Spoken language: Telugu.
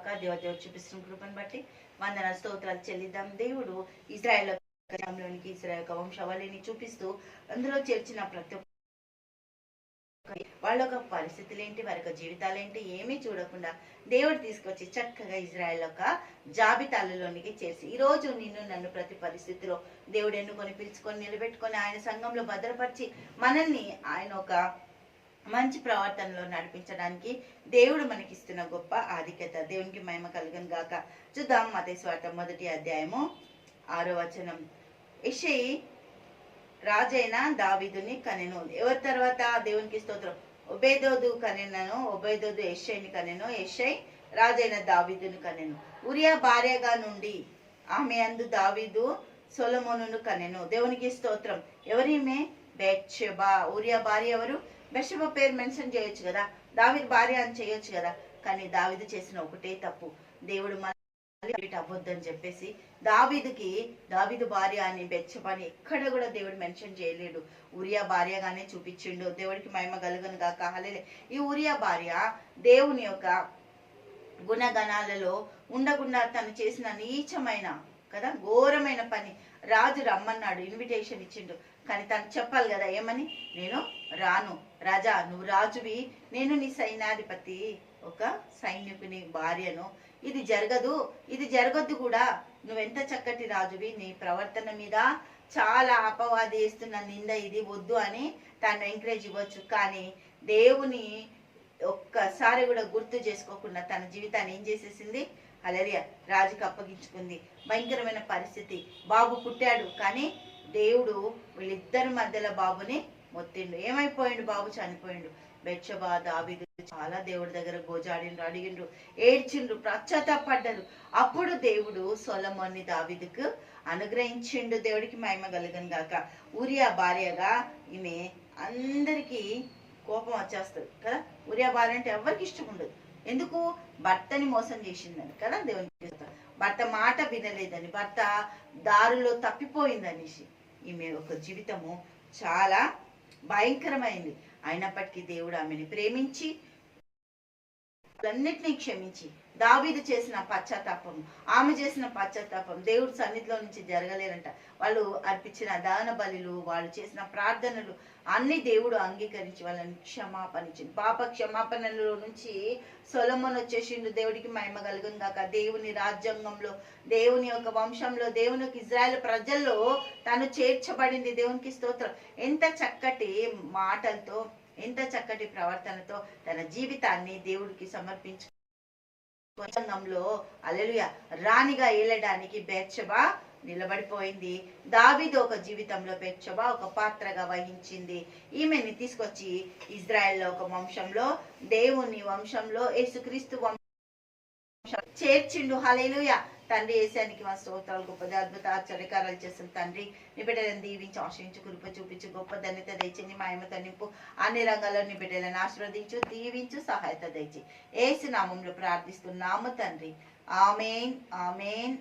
కాక దేవదేవ చూపిస్తున్న కృపను బట్టి వందన స్తోత్రాలు చెల్లిద్దాం. దేవుడు ఇజ్రాయల్ ఇజ్రాయల్ యొక్క వంశవళిని చూపిస్తూ అందులో చేర్చిన ప్రతి ఒక్క వాళ్ళ యొక్క పరిస్థితులు ఏంటి వారి యొక్క జీవితాలు ఏంటి ఏమీ చూడకుండా దేవుడు తీసుకొచ్చి చక్కగా ఇజ్రాయల్ యొక్క జాబితాలలోనికి చేసి ఈ రోజు నిన్ను నన్ను ప్రతి పరిస్థితిలో దేవుడు ఎన్నుకొని పిలుచుకొని నిలబెట్టుకొని ఆయన సంఘంలో భద్రపరిచి మనల్ని ఆయన ఒక మంచి ప్రవర్తనలో నడిపించడానికి దేవుడు మనకిస్తున్న గొప్ప ఆధిక్యత దేవునికి మహిమ కలుగను గాక. చూద్దాం మతేశ్వార్త స్వార్థం మొదటి అధ్యాయము ఆరో వచనం. ఇషై రాజైన దావీదుని కనెను. ఎవరి తర్వాత దేవునికి స్తోత్రం? ఒబేదోదు కనెనను ఒబేదోదు యెషైని కనెను యెషై రాజైన దావీదుని కనెను. ఉరియా భార్యగా నుండి ఆమె అందు దావీదు సొలమోనును కనెను. దేవునికి స్తోత్రం. ఎవరిమే బెచ్చబా ఉరియా భార్య ఎవరు? బెషబ పేరు మెన్షన్ చేయొచ్చు కదా. దావీదు భార్య అని చేయొచ్చు కదా. కానీ దావీదు చేసిన ఒకటే తప్పు. దేవుడు మళ్ళీ అవ్వద్దని చెప్పేసి దావిదికి దావిదు భార్య అని బెచ్చపని ఎక్కడ కూడా దేవుడు మెన్షన్ చేయలేడు. ఉరియా భార్యగానే చూపించిండు. దేవుడికి మహిమ కలుగను గాక. హలే ఈ ఉరియా భార్య దేవుని యొక్క గుణగణాలలో ఉండకుండా తను చేసిన నీచమైన కదా? ఘోరమైన పని. రాజు రమ్మన్నాడు ఇన్విటేషన్ ఇచ్చిండు. కానీ తను చెప్పాలి కదా ఏమని? నేను రాను. రాజా నువ్వు రాజువి. నేను నీ సైన్యాధిపతి. ఒక సైనికుని భార్యను. ఇది జరగదు. ఇది జరగద్దు కూడా. నువ్వెంత చక్కటి రాజువి నీ ప్రవర్తన మీద చాలా అపవాది వేస్తున్న నింద ఇది. వద్దు అని తను ఎంకరేజ్ ఇవ్వచ్చు. కానీ దేవుని ఒక్కసారి కూడా గుర్తు చేసుకోకుండా తన జీవితాన్ని ఏం చేసేసింది? అలరియా రాజుకు అప్పగించుకుంది. భయంకరమైన పరిస్థితి. బాబు పుట్టాడు. కానీ దేవుడు వీళ్ళిద్దరి మధ్యలో బాబుని మొత్తిండు. ఏమైపోయిండు? బాబు చనిపోయిండు. బెచ్చబా దావీదు చాలా దేవుడి దగ్గర గోజాడిండ్రు అడిగిండ్రు ఏడ్చిండ్రు పడ్డారు అప్పుడు దేవుడు సొలమోన్ని దావిదుకు అనుగ్రహించిండు. దేవుడికి మహిమ కలుగను గాక. ఊరియా భార్యగా ఈమె అందరికీ కోపం వచ్చేస్తుంది కదా? ఊరియా భార్య అంటే ఎవరికి ఇష్టం ఉండదు. ఎందుకు? భర్తని మోసం చేసిందని కదా దేవుని భర్త మాట వినలేదని భర్త దారిలో తప్పిపోయిందనేసి ఈమె ఒక జీవితము చాలా భయంకరమైంది. అయినప్పటికీ దేవుడు ఆమెని ప్రేమించి అన్నిటినీ క్షమించి. దావీదు చేసిన పశ్చాత్తాపం ఆమె చేసిన పశ్చాత్తాపం దేవుడి సన్నిధిలో నుంచి జరగలేరంట వాళ్ళు అర్పించిన దాన బలిలు వాళ్ళు చేసిన ప్రార్థనలు అన్ని దేవుడు అంగీకరించి వాళ్ళని క్షమాపణ ఇచ్చింది పాప క్షమాపణలో నుంచి సొలమన్ వచ్చేసిండు. దేవుడికి మహిమ కలుగుందాక దేవుని రాజ్యాంగంలో దేవుని యొక్క వంశంలో దేవుని యొక్క ఇజ్రాయెల్ ప్రజల్లో తను చేర్చబడింది దేవునికి స్తోత్రం. ఎంత చక్కటి మాటలతో ఎంత చక్కటి ప్రవర్తనతో తన జీవితాన్ని దేవుడికి సమర్పించు సంఘంలో అలెలుయ రాణిగా ఏలడానికి బెచ్చబా నిలబడిపోయింది. దావీదు ఒక జీవితంలో బెచ్చబా ఒక పాత్రగా వహించింది. ఈమెని తీసుకొచ్చి ఇజ్రాయెల్లో ఒక వంశంలో దేవుని వంశంలో యేసుక్రీస్తు వంశం చేర్చిండు. హలేలుయ తండ్రి ఏసానికి మా స్తోత్రాలు గొప్పది అద్భుత ఆశ్చర్యకారాలు చేసిన తండ్రి. నీ బిడ్డలను దీవించి ఆశ్రయించి కృప చూపించి గొప్ప ధన్యత దయచి నీ మహిమత నింపు అన్ని రంగాల్లో నీ బిడ్డలను ఆశీర్వదించు దీవించు సహాయత దయచి. ఏసు నామంలో ప్రార్థిస్తున్నాము తండ్రి. Amen amen